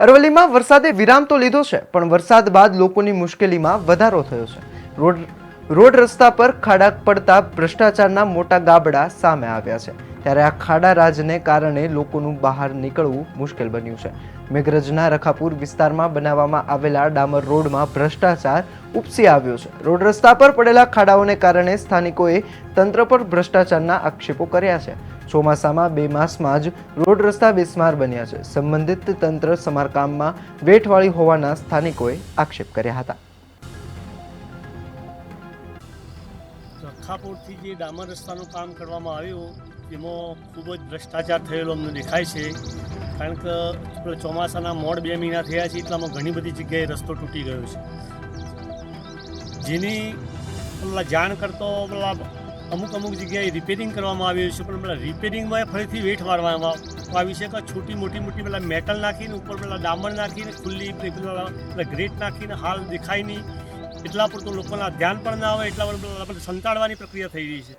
અરવલ્લીમાં વરસાદે વિરામ તો લીધો છે, પણ વરસાદ બાદ લોકોની મુશ્કેલીમાં વધારો થયો છે. રોડ રોડ રસ્તા પર ખાડા પડતા ભ્રષ્ટાચારના મોટા ગાબડા સામે આવ્યા છે. ત્યારે આ ખાડા રાજને કારણે લોકોનું બહાર નીકળવું મુશ્કેલ બન્યું છે. મેઘરજના રખાપુર વિસ્તારમાં બનાવવામાં આવેલા ડામર રોડમાં ભ્રષ્ટાચાર ઉપસી આવ્યો છે. રોડ રસ્તા પર પડેલા ખાડાઓને કારણે સ્થાનિકોએ તંત્ર પર ભ્રષ્ટાચારના આક્ષેપો કર્યા છે. ચોમાસામાં બે માસમાં જ રોડ રસ્તા બેસ્માર બન્યા છે. સંબંધિત તંત્ર સમારકામમાં વેઠવાળી હોવાના સ્થાનિકોએ આક્ષેપ કર્યા હતા. રખાપુરથી જે ડામર રસ્તાનું કામ કરવામાં આવ્યું, એમાં ખૂબ જ ભ્રષ્ટાચાર થયેલો અમને દેખાય છે. કારણ કે ચોમાસાના મોડ બે મહિના થયા છે, એટલામાં ઘણી બધી જગ્યાએ રસ્તો તૂટી ગયો છે. જેની જાણ કરતો પેલા અમુક અમુક જગ્યાએ રિપેરિંગ કરવામાં આવ્યું છે, પણ પેલા રિપેરિંગમાં ફરીથી વેઠ મારવામાં આવી. છે કે છોટી મોટી મોટી પેલા મેટલ નાખીને ઉપર પેલા ડામર નાખીને ખુલ્લી પેલા ગ્રેટ નાખીને હાલ દેખાય નહીં. એટલા પૂરતું લોકોના ધ્યાન પણ ના આવે એટલા પર સંતાડવાની પ્રક્રિયા થઈ રહી છે.